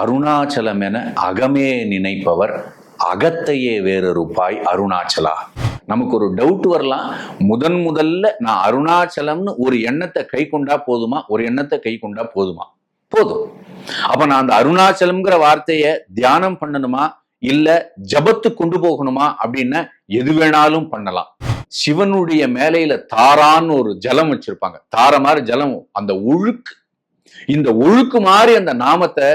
அருணாச்சலம் என அகமே நினைப்பவர் அகத்தையே வேறொருப்பாய் அருணாச்சலா. நமக்கு ஒரு டவுட் வரலாம். முதன் முதல்ல நான் அருணாச்சலம்னு ஒரு எண்ணத்தை கை கொண்டா போதுமா? ஒரு எண்ணத்தை கை கொண்டா போதுமா? போதும். அப்ப நான் அந்த அருணாச்சலம்ங்கிற வார்த்தைய தியானம் பண்ணணுமா? இல்ல ஜபத்து கொண்டு போகணுமா? அப்படின்னா எது வேணாலும் பண்ணலாம். சிவனுடைய மேலையில தாரான்னு ஒரு ஜலம் வச்சிருப்பாங்க. தார மாதிரி ஜலம். அந்த ஒழுக்கு. இந்த ஒழுக்கு மாதிரி அந்த நாமத்தை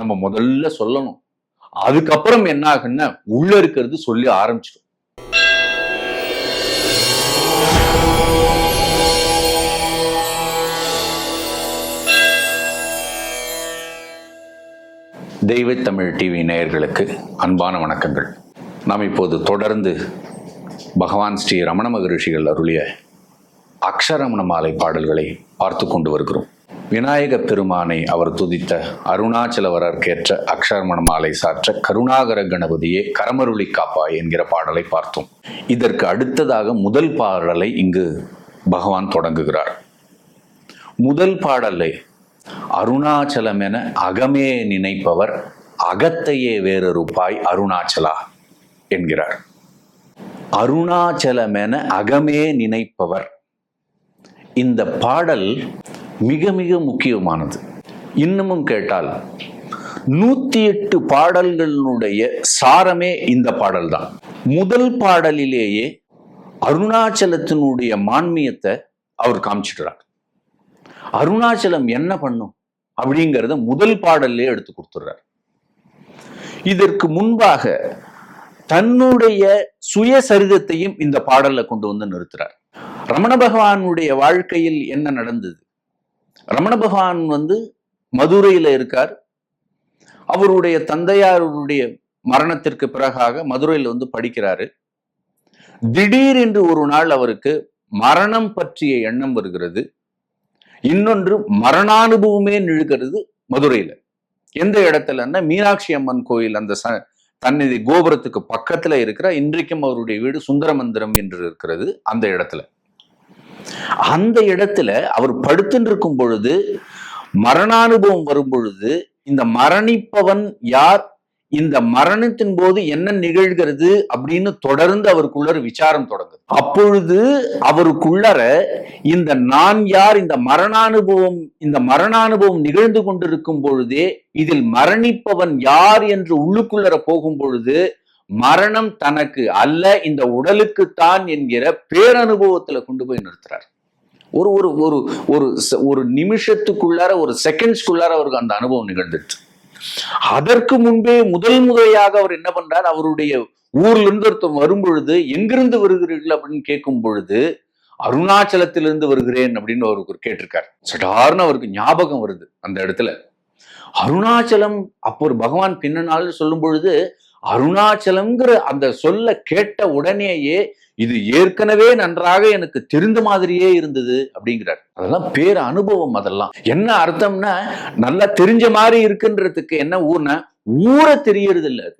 நம்ம முதல்ல சொல்லணும். அதுக்கப்புறம் என்ன ஆகுன்னா உள்ள இருக்கிறது சொல்லி ஆரம்பிச்சிடும். தெய்வ தமிழ் டிவி நேயர்களுக்கு அன்பான வணக்கங்கள். நாம் இப்போது தொடர்ந்து பகவான் ஸ்ரீ ரமண மகரிஷிகள் அருளிய அக்ஷரமண மாலை பாடல்களை பார்த்து கொண்டு வருகிறோம். விநாயக பெருமானை அவர் துதித்த அருணாச்சலவரர்க்கேற்ற அக்ஷரமண மாலை சாற்ற கருணாகர கணபதியே கரமருளி காப்பாய் என்கிற பாடலை பார்த்தோம். இதற்கு அடுத்ததாக முதல் பாடலை இங்கு பகவான் தொடங்குகிறார். முதல் பாடலை அருணாச்சலம் என அகமே நினைப்பவர் அகத்தையே வேறொருப்பாய் அருணாச்சலா என்கிறார். அருணாச்சலம் என அகமே நினைப்பவர். இந்த பாடல் மிக மிக முக்கியமானது. இன்னமும் கேட்டால் நூத்தி எட்டு பாடல்களினுடைய சாரமே இந்த பாடல் தான் முதல் பாடலிலேயே அருணாச்சலத்தினுடைய மான்மியத்தை அவர் காமிச்சிடுறார். அருணாச்சலம் என்ன பண்ணும்? அப்படிங்கிறத முதல் பாடல்லே எடுத்து கொடுத்துடுறார். இதற்கு முன்பாக தன்னுடைய சுயசரிதத்தையும் இந்த பாடல்ல கொண்டு வந்து நிறுத்துறார். ரமண பகவானுடைய வாழ்க்கையில் என்ன நடந்தது? ரமண பகவான் வந்து மதுரையில இருக்கார். அவருடைய தந்தையாருடைய மரணத்திற்கு பிறகாக மதுரையில் வந்து படிக்கிறாரு. திடீரென்று ஒரு நாள் அவருக்கு மரணம் பற்றிய எண்ணம் வருகிறது. இன்னொன்று மரணானுபவமே நிழுகிறது மதுரையில. எந்த இடத்துலன்னா மீனாட்சி அம்மன் கோயில் அந்த ச தன்னிதி கோபுரத்துக்கு பக்கத்துல இருக்கிற இன்றைக்கும் அவருடைய வீடு சுந்தர மந்திரம் என்று இருக்கிறது அந்த இடத்துல. அந்த இடத்துல அவர் படுத்துன்னு இருக்கும் பொழுது மரணானுபவம் வரும் பொழுது இந்த மரணிப்பவன் யார்? இந்த மரணத்தின் போது என்ன நிகழ்கிறது? அப்படின்னு தொடர்ந்து அவருக்குள்ள விசாரம் தொடங்குது. அப்பொழுது அவருக்குள்ளர இந்த நான் யார்? இந்த மரணானுபவம் இந்த மரணானுபவம் நிகழ்ந்து கொண்டிருக்கும் பொழுதே இதில் மரணிப்பவன் யார் என்று உள்ளுக்குள்ளர போகும் பொழுது மரணம் தனக்கு அல்ல இந்த உடலுக்குத்தான் என்கிற பேரனுபவத்துல கொண்டு போய் நிறுத்துறாரு. ஒரு ஒரு ஒரு ஒரு ஒரு நிமிஷத்துக்குள்ளார ஒரு செகண்ட்ஸ்க்குள்ளார அவருக்கு அந்த அனுபவம் நிகழ்ந்துச்சு அதற்கு முன்பே முதல் முறையாக அவர் என்ன பண்றார்? அவருடைய ஊர்ல இருந்து ஒருத்தன் வரும்பொழுது எங்கிருந்து வருகிறீர்கள்? அப்படின்னு கேட்கும் பொழுது அருணாச்சலத்திலிருந்து வருகிறேன் அப்படின்னு அவருக்கு கேட்டிருக்காரு கேட்டிருக்கார். சடார்னு அவருக்கு ஞாபகம் வருது அந்த இடத்துல. அருணாச்சலம் அப்போ ஒரு பகவான் பின்னனால் சொல்லும் பொழுது அருணாச்சலம்ங்கிற அந்த சொல்ல கேட்ட உடனேயே இது ஏற்கனவே நன்றாக எனக்கு தெரிந்த மாதிரியே இருந்தது அப்படிங்கிறார். அதெல்லாம் பேர் அனுபவம் அதெல்லாம். என்ன அர்த்தம்னா நல்லா தெரிஞ்ச மாதிரி இருக்குன்றதுக்கு என்ன ஊர்னா ஊரை தெரியறது இல்ல அது.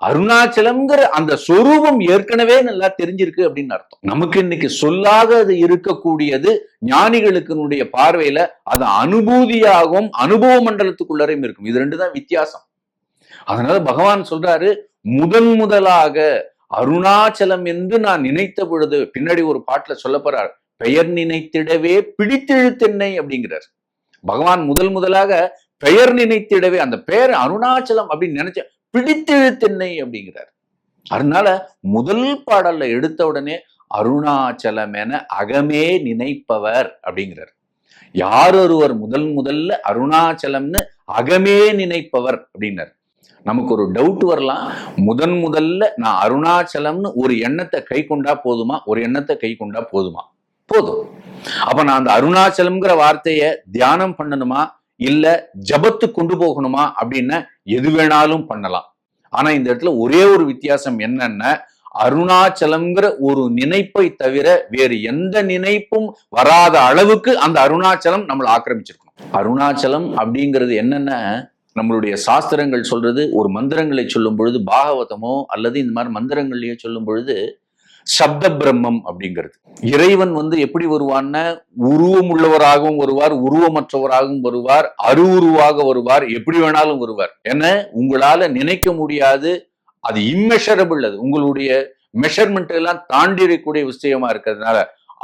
அருணாச்சலம்ங்கிற அந்த சொரூபம் ஏற்கனவே நல்லா தெரிஞ்சிருக்கு அப்படின்னு அர்த்தம். நமக்கு இன்னைக்கு சொல்லாத அது இருக்கக்கூடியது ஞானிகளுக்கு பார்வையில அது அனுபூதியாகவும் அனுபவ மண்டலத்துக்குள்ளரையும் இருக்கும். இது ரெண்டு தான் வித்தியாசம். அதனால பகவான் சொல்றாரு முதன் முதலாக அருணாச்சலம் என்று நான் நினைத்த பொழுது பின்னாடி ஒரு பாட்டுல சொல்ல போறார் பெயர் நினைத்திடவே பிடித்தெழுத்தென்னை அப்படிங்கிறார். பகவான் முதல் முதலாக பெயர் நினைத்திடவே அந்த பெயர் அருணாச்சலம் அப்படின்னு நினைச்ச பிடித்தெழுத்தென்னை அப்படிங்கிறார். அதனால முதல் பாடல்ல எடுத்த உடனே அருணாச்சலம் என அகமே நினைப்பவர் அப்படிங்கிறார். யார் ஒருவர் முதல் முதல்ல அருணாச்சலம்னு அகமே நினைப்பவர் அப்படின்னார். நமக்கு ஒரு டவுட் வரலாம். முதன் முதல்ல நான் அருணாச்சலம்னு ஒரு எண்ணத்தை கை கொண்டா போதுமா? ஒரு எண்ணத்தை கை கொண்டா போதுமா? போதும். அப்ப நான் அந்த அருணாச்சலம்ங்கிற வார்த்தைய தியானம் பண்ணணுமா? இல்ல ஜபத்து கொண்டு போகணுமா? அப்படின்னா எது வேணாலும் பண்ணலாம். ஆனா இந்த இடத்துல ஒரே ஒரு வித்தியாசம் என்னன்னா அருணாச்சலம்ங்கிற ஒரு நினைப்பை தவிர வேறு எந்த நினைப்பும் வராத அளவுக்கு அந்த அருணாச்சலம் நம்மளை ஆக்கிரமிச்சிருக்கணும். அருணாச்சலம் அப்படிங்கிறது என்னன்னா நம்மளுடைய சாஸ்திரங்கள் சொல்றது ஒரு மந்திரங்களை சொல்லும் பொழுது பாகவதமோ அல்லது இந்த மாதிரி மந்திரங்களையோ சொல்லும் பொழுது சப்த பிரம்மம் அப்படிங்கிறது. இறைவன் வந்து எப்படி வருவான்னா உருவம் உள்ளவராகவும் வருவார் உருவமற்றவராகவும் வருவார் அருவுருவாக வருவார் எப்படி வேணாலும் வருவார். என உங்களால நினைக்க முடியாது அது இம்மெஷரபிள் அது. உங்களுடைய மெஷர்மெண்ட் எல்லாம் தாண்டி இருக்கக்கூடிய விஷயமா இருக்கிறதுனால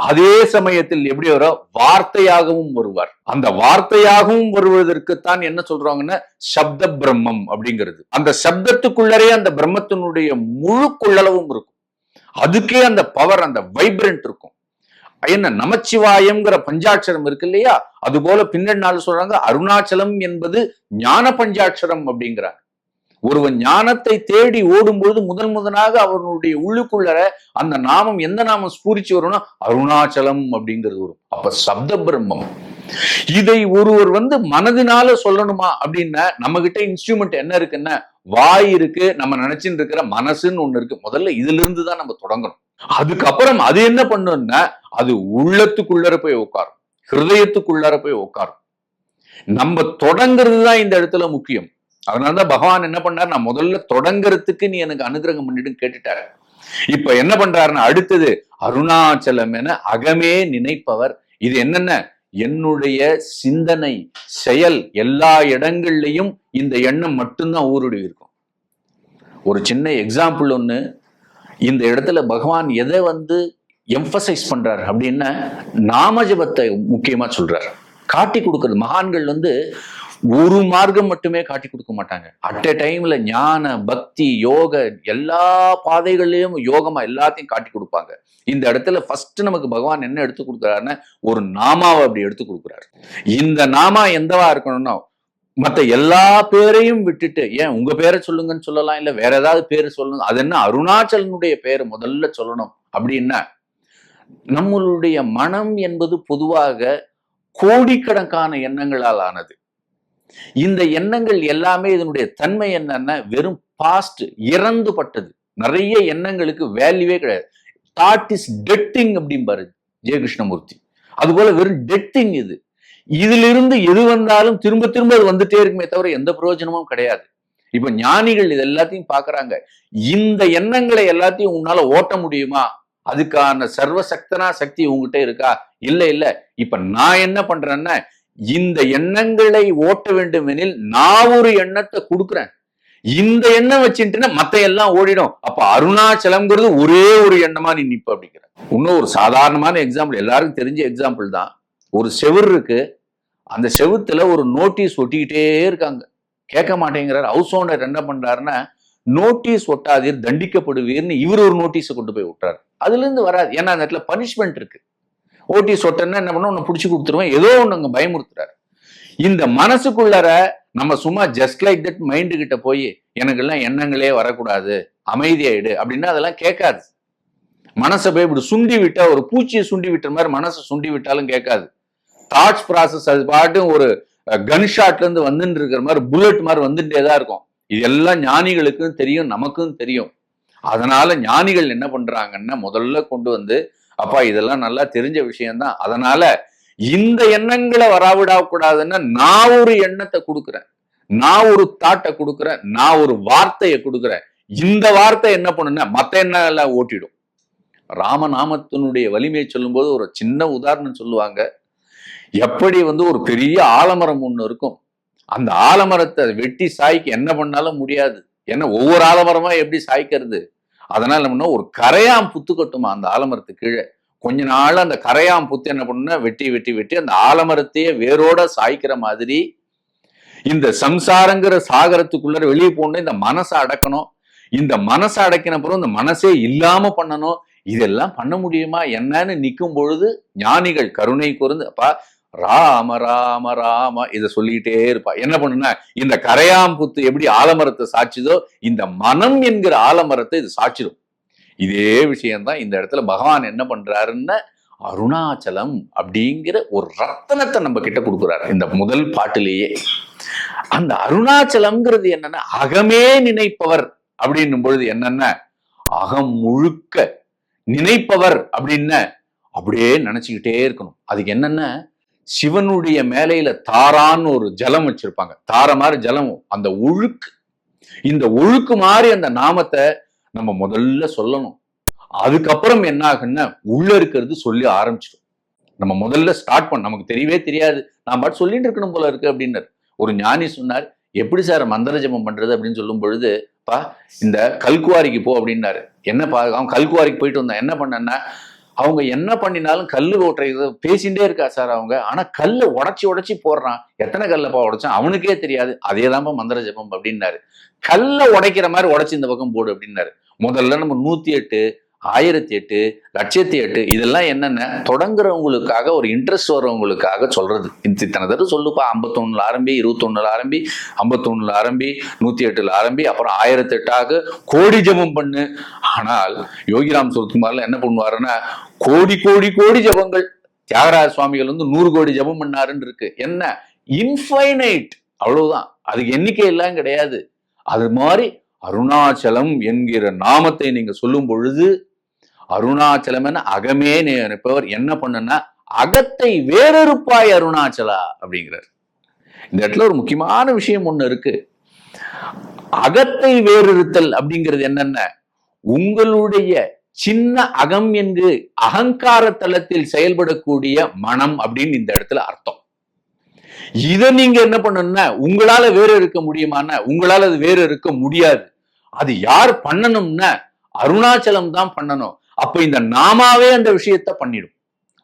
அதே சமயத்தில் எப்படி வர? வார்த்தையாகவும் வருவார். அந்த வார்த்தையாகவும் வருவதற்குத்தான் என்ன சொல்றாங்கன்னா சப்த பிரம்மம் அப்படிங்கிறது. அந்த சப்தத்துக்குள்ளரே அந்த பிரம்மத்தினுடைய முழு கொள்ளளவும் இருக்கும். அதுக்கே அந்த பவர் அந்த வைப்ரண்ட் இருக்கும். என்ன நமச்சிவாயம்ங்கிற பஞ்சாட்சரம் இருக்கு இல்லையா? அது போல பின்னாடி நாள் சொல்றாங்க அருணாச்சலம் என்பது ஞான பஞ்சாட்சரம் அப்படிங்கிறாங்க ஒருவன் ஞானத்தை தேடி ஓடும்பொழுது முதன் முதனாக அவனுடைய உள்ளுக்குள்ள அந்த நாமம் எந்த நாமம் ஸ்பூரிச்சு வரும்னா அருணாச்சலம் அப்படிங்கிறது வரும். அப்ப சப்த பிரம்மம். இதை ஒருவர் வந்து மனதினால சொல்லணுமா அப்படின்னா நம்ம கிட்ட இன்ஸ்ட்ருமெண்ட் என்ன இருக்குன்னா வாய் இருக்கு நம்ம நினைச்சுட்டு இருக்கிற மனசுன்னு ஒண்ணு இருக்கு. முதல்ல இதுல இருந்து தான் நம்ம தொடங்கணும். அதுக்கப்புறம் அது என்ன பண்ணும்னா அது உள்ளத்துக்குள்ளர போய் உட்காரும். ஹிருதயத்துக்குள்ளர போய் உட்காரும். நம்ம தொடங்குறது தான் இந்த இடத்துல முக்கியம். அதனாலதான் பகவான் என்ன பண்ணார் நான் முதல்ல தொடங்குறதுக்கு நீ எனக்கு அனுகிரகம் பண்ணிட்டு கேட்டுட்டாரு. இப்ப என்ன பண்றாருன்னா அடுத்தது அருணாச்சலம் என அகமே நினைப்பவர். இது என்னென்ன? என்னுடைய சிந்தனை செயல் எல்லா இடங்கள்லையும் இந்த எண்ணம் மட்டும்தான் ஊருடி இருக்கும். ஒரு சின்ன எக்ஸாம்பிள் ஒண்ணு. இந்த இடத்துல பகவான் எதை வந்து எம்பசைஸ் பண்றாரு அப்படின்னா நாமஜபத்தை முக்கியமா சொல்றாரு. காட்டி கொடுக்கறது. மகான்கள் வந்து ஒரு மார்க்கம் மட்டுமே காட்டி கொடுக்க மாட்டாங்க. அட் எ டைம்ல ஞான பக்தி யோக எல்லா பாதைகள்லயும் யோகமா எல்லாத்தையும் காட்டி கொடுப்பாங்க. இந்த இடத்துல ஃபர்ஸ்ட் நமக்கு பகவான் என்ன எடுத்து கொடுக்குறாருன்னா ஒரு நாமாவை அப்படி எடுத்து கொடுக்குறாரு. இந்த நாமா எந்தவா இருக்கணும்னா மத்த எல்லா பேரையும் விட்டுட்டு ஏன் உங்க பேரை சொல்லுங்கன்னு சொல்லலாம் இல்ல வேற ஏதாவது பேரு சொல்லணும் அது என்ன அருணாச்சலனுடைய பேர் முதல்ல சொல்லணும் அப்படின்னா நம்மளுடைய மனம் என்பது பொதுவாக கோடிக்கணக்கான எண்ணங்களால் ஆனது. இந்த எண்ணங்கள் எல்லாமே இதனுடைய தன்மை என்னன்னா வெறும் பாஸ்ட் இறந்து பட்டது நிறைய எண்ணங்களுக்கு வேல்யூவே கிடையாது. தாட் இஸ் டெட்டிங் அப்படிம்பாரு ஜெயகிருஷ்ணமூர்த்தி. அதுபோல வெறும் டெட்டிங் இது. இதிலிருந்து எது வந்தாலும் திரும்ப திரும்ப அது வந்துட்டே இருக்குமே தவிர எந்த பிரயோஜனமும் கிடையாது. இப்ப ஞானிகள் இது எல்லாத்தையும் பாக்குறாங்க இந்த எண்ணங்களை எல்லாத்தையும் உன்னால ஓட்ட முடியுமா? அதுக்கான சர்வசக்தனா சக்தி உங்ககிட்ட இருக்கா? இல்ல இல்ல. இப்ப நான் என்ன பண்றேன்னா இந்த எண்ணங்களை ஓட்ட வேண்டும் எனில் நான் ஒரு எண்ணத்தை கொடுக்குறேன். இந்த எண்ணம் வச்சுட்டுன்னா மத்த எல்லாம் ஓடிடும். அப்ப அருணாச்சலம்ங்கிறது ஒரே ஒரு எண்ணமா நீ நிப்ப அப்படிங்கிற. இன்னும் ஒரு சாதாரணமான எக்ஸாம்பிள் எல்லாருக்கும் தெரிஞ்ச எக்ஸாம்பிள் தான். ஒரு செவுர் இருக்கு. அந்த செவுத்துல ஒரு நோட்டீஸ் ஒட்டிக்கிட்டே இருக்காங்க. கேட்க மாட்டேங்கிறார். ஹவுஸ் ஓனர் என்ன பண்றாருன்னா நோட்டீஸ் ஒட்டாதீர் தண்டிக்கப்படுவீர்னு இவர் ஒரு நோட்டீஸை கொண்டு போய் விட்டுறாரு. அதுல இருந்து வராது. ஏன்னா அந்த இடத்துல பனிஷ்மெண்ட் இருக்கு. ஓட்டி சொட்டன்னா என்ன பண்ண உன்னை பிடிச்சி கொடுத்துருவேன். ஏதோ ஒன்று அங்கே பயமுறுத்துறாரு. இந்த மனசுக்குள்ளார நம்ம சும்மா ஜஸ்ட் லைக் தட் மைண்டு கிட்ட போய் எனக்கெல்லாம் எண்ணங்களே வரக்கூடாது. அமைதியாயிடு அப்படின்னா அதெல்லாம் கேட்காது. மனசை போய் இப்படி சுண்டி விட்டா ஒரு பூச்சியை சுண்டி விட்ட மாதிரி மனசை சுண்டி விட்டாலும் கேட்காது. தாட்ஸ் ப்ராசஸ் அது பாட்டும் ஒரு கன்ஷாட்ல இருந்து வந்துட்டு இருக்கிற மாதிரி புல்லட் மாதிரி வந்துட்டே தான் இருக்கும். இது எல்லாம் ஞானிகளுக்கும் தெரியும் நமக்கும் தெரியும். அதனால ஞானிகள் என்ன பண்றாங்கன்னா முதல்ல கொண்டு வந்து அப்பா இதெல்லாம் நல்லா தெரிஞ்ச விஷயம்தான். அதனால இந்த எண்ணங்களை வராவிடக்கூடாதுன்னா நான் ஒரு எண்ணத்தை கொடுக்குறேன். நான் ஒரு தாட்டை கொடுக்குறேன். நான் ஒரு வார்த்தையை கொடுக்குறேன். இந்த வார்த்தை என்ன பண்ணுன்னா மத்த எண்ணம் எல்லாம் ஓட்டிடும். ராமநாமத்தினுடைய வலிமையை சொல்லும்போது ஒரு சின்ன உதாரணம் சொல்லுவாங்க. எப்படி வந்து ஒரு பெரிய ஆலமரம் ஒண்ணு இருக்கும். அந்த ஆலமரத்தை வெட்டி சாய்க்கு என்ன பண்ணாலும் முடியாது. ஏன்னா ஒவ்வொரு ஆலமரமா எப்படி சாய்க்கிறது? அதனால என்ன ஒரு கரையாம் புத்து கட்டுமா அந்த ஆலமரத்து கீழே? கொஞ்ச நாள் அந்த கரையாம் புத்து என்ன பண்ணுன்னா வெட்டி வெட்டி வெட்டி அந்த ஆலமரத்தையே வேரோட சாய்க்கிற மாதிரி இந்த சம்சாரங்கிற சாகரத்துக்குள்ள வெளியே போகணும் இந்த மனசை அடக்கணும். இந்த மனசை அடக்கின பிறகு இந்த மனசே இல்லாம பண்ணணும். இதெல்லாம் பண்ண முடியுமா? என்னன்னு நிற்கும் பொழுது ஞானிகள் கருணை கூர்ந்து அப்பா ராம ராம ராம இதை சொல்லிக்கிட்டே இருப்பா. என்ன பண்ணுனா இந்த கரையாம்புத்து எப்படி ஆலமரத்தை சாட்சிதோ இந்த மனம் என்கிற ஆலமரத்தை இது சாட்சிடும் இதே விஷயம்தான் இந்த இடத்துல பகவான் என்ன பண்றாருன்னு அருணாச்சலம் அப்படிங்கிற ஒரு ரத்தனத்தை நம்ம கிட்ட கொடுக்குறாரு. இந்த முதல் பாட்டிலேயே. அந்த அருணாச்சலம்ங்கிறது என்னன்னா அகமே நினைப்பவர் அப்படின்னும் பொழுது என்னென்ன? அகம் முழுக்க நினைப்பவர் அப்படின்னு அப்படியே நினைச்சுக்கிட்டே இருக்கணும். அதுக்கு என்னென்ன? சிவனுடைய மேலையில தாரான்னு ஒரு ஜலம் வச்சிருப்பாங்க. தார மாதிரி ஜலம் அந்த ஒழுக்கு. இந்த ஒழுக்கு மாதிரி அந்த நாமத்தை நம்ம முதல்ல சொல்லணும். அதுக்கப்புறம் என்ன ஆகுன்னா உள்ள இருக்கிறது சொல்லி ஆரம்பிச்சிடும். நம்ம முதல்ல ஸ்டார்ட் பண்ண நமக்கு தெரியவே தெரியாது. நான் பாட்டு சொல்லிட்டு இருக்கணும் போல இருக்கு அப்படின்னாரு. ஒரு ஞானி சொன்னார் எப்படி சார் மந்திர ஜபம் பண்றது? அப்படின்னு சொல்லும் பொழுது பா இந்த கல்குவாரிக்கு போ அப்படின்னாரு. என்னப்பா அவன் கல்குவாரிக்கு போயிட்டு வந்தான். என்ன பண்ணன்னா அவங்க என்ன பண்ணினாலும் கல்லு ஓட்டுறது பேசிட்டே இருக்கா சார் அவங்க. ஆனா கல்லை உடைச்சி உடைச்சி போடுறான். எத்தனை கல்லப்பா உடைச்சான்? அவனுக்கே தெரியாது. அதேதான்ப்பா மந்திர ஜபம் அப்படின்னாரு. கல்லை உடைக்கிற மாதிரி உடைச்சி இந்த பக்கம் போடு அப்படின்னாரு. முதல்ல நம்ம நூத்தி எட்டு ஆயிரத்தி எட்டு லட்சத்தி எட்டு இதெல்லாம் என்னென்ன? தொடங்குறவங்களுக்காக ஒரு இன்ட்ரெஸ்ட் வர்றவங்களுக்காக சொல்றது. இத்தனை தடவை சொல்லுப்பா. ஐம்பத்தொன்னுல ஆரம்பி இருபத்தொன்னுல ஆரம்பி ஐம்பத்தொன்னுல ஆரம்பி நூத்தி எட்டுல ஆரம்பி அப்புறம் ஆயிரத்தி எட்டாக கோடி ஜெபம் பண்ணு. ஆனால் யோகிராம் சுரத்குமார்ல என்ன பண்ணுவாருன்னா கோடி கோடி கோடி ஜெபங்கள். தியாகராஜ சுவாமிகள் வந்து நூறு கோடி ஜெபம் பண்ணாருன்னு இருக்கு. என்ன? இன்ஃபைனைட் அவ்வளவுதான். அதுக்கு எண்ணிக்கை எல்லாம் கிடையாது. அது மாதிரி அருணாச்சலம் என்கிற நாமத்தை நீங்க சொல்லும் பொழுது அருணாச்சலம் என அகமே நினைப்பவர் என்ன பண்ணுன்னா அகத்தை வேறறுப்பாய் அருணாச்சலா அப்படிங்கிறார். இந்த இடத்துல ஒரு முக்கியமான விஷயம் ஒண்ணு இருக்கு. அகத்தை வேறிருத்தல் அப்படிங்கிறது என்னென்ன? உங்களுடைய சின்ன அகம் என்று அகங்கார தளத்தில் செயல்படக்கூடிய மனம் அப்படின்னு இந்த இடத்துல அர்த்தம். இதை நீங்க என்ன பண்ணணும்னா உங்களால வேற இருக்க முடியுமான்னா உங்களால அது வேற இருக்க முடியாது. அது யார் பண்ணணும்னா அருணாச்சலம் தான் பண்ணணும். அப்ப இந்த நாமாவே அந்த விஷயத்த பண்ணிடும்.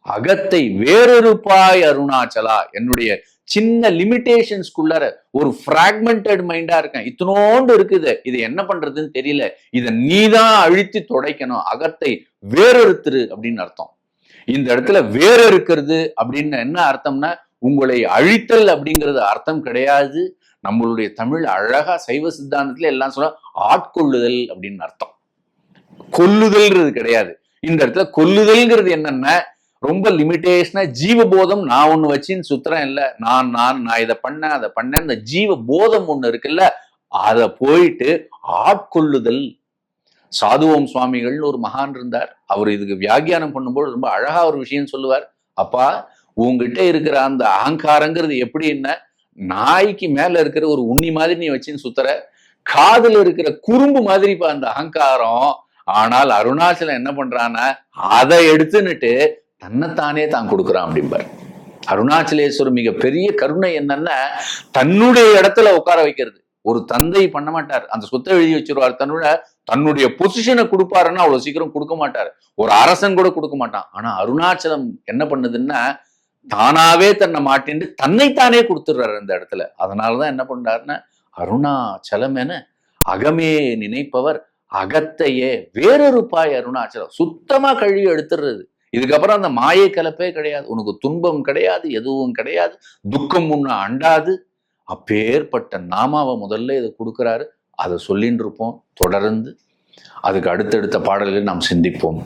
அகத்தை வேறொருப்பாய் அருணாச்சலா என்னுடைய சின்ன லிமிட்டேஷன்ஸ்குள்ளார ஒரு ஃப்ராக்மெண்டட் மைண்டா இருக்கேன். இத்தனோண்டு இருக்குது. இது என்ன பண்றதுன்னு தெரியல. இதை நீதான் அழித்து துடைக்கணும். அகத்தை வேறொருத்தரு அப்படின்னு அர்த்தம். இந்த இடத்துல வேற இருக்கிறது அப்படின்னு என்ன அர்த்தம்னா உங்களை அழித்தல் அப்படிங்கிறது அர்த்தம் கிடையாது. நம்மளுடைய தமிழ் அழகா சைவ சித்தாந்தத்துல எல்லாம் சொல்ல ஆட்கொள்ளுதல் அப்படின்னு அர்த்தம். கொல்லுதல்ன்றது கிடையாது. இந்த இடத்துல கொல்லுதல்ங்கிறது என்னன்னா ரொம்ப லிமிட்டேஷனா ஜீவபோதம் நான் ஒண்ணு வச்சின்னு சுத்துறேன் இல்ல. நான் நான் நான் இதை பண்ணேன் அதை பண்ணேன் இந்த ஜீவ போதம் ஒன்று இருக்குல்ல அதை போயிட்டு ஆட்கொள்ளுதல். சாதுவோம் சுவாமிகள்னு ஒரு மகான் இருந்தார். அவர் இதுக்கு வியாக்கியானம் பண்ணும்போது ரொம்ப அழகா ஒரு விஷயம் சொல்லுவார். அப்பா உங்ககிட்ட இருக்கிற அந்த அகங்காரங்கிறது எப்படி என்ன? நாய்க்கு மேல இருக்கிற ஒரு உண்ணி மாதிரி நீ வச்சுன்னு சுத்துற. காதுல இருக்கிற குறும்பு மாதிரிப்பா அந்த அகங்காரம். ஆனால் அருணாச்சலம் என்ன பண்றான்னா அதை எடுத்துன்னுட்டு தன்னைத்தானே தான் கொடுக்குறான் அப்படிம்பார். அருணாச்சலேஸ்வரர் மிக பெரிய கருணை என்னன்னா தன்னுடைய இடத்துல உட்கார வைக்கிறது. ஒரு தந்தை பண்ண மாட்டார். அந்த சொத்தை எழுதி வச்சிருவார் தன்னோட தன்னுடைய பொசிஷனை கொடுப்பாருன்னா அவ்வளவு சீக்கிரம் கொடுக்க மாட்டார். ஒரு அரசன் கூட கொடுக்க மாட்டான். ஆனா அருணாச்சலம் என்ன பண்ணுதுன்னா தானாவே தன்னை மாட்டின்னு தன்னைத்தானே கொடுத்துடுறாரு அந்த இடத்துல. அதனாலதான் என்ன பண்றாருன்னா அருணாச்சலம் என அகமே நினைப்பவர் அகத்தையே வேறொரு பாய் அருணாச்சலம். சுத்தமா கழுவி எடுத்துடுறது. இதுக்கப்புறம் அந்த மாயை கலப்பே கிடையாது. உனக்கு துன்பம் கிடையாது எதுவும் கிடையாது துக்கம் உன்னை அண்டாது. அப்பேற்பட்ட நாமாவை முதல்ல இதை கொடுக்குறாரு. அதை சொல்லின்னு இருப்போம் தொடர்ந்து. அதுக்கு அடுத்தடுத்த பாடல்கள் நாம் சிந்திப்போம்.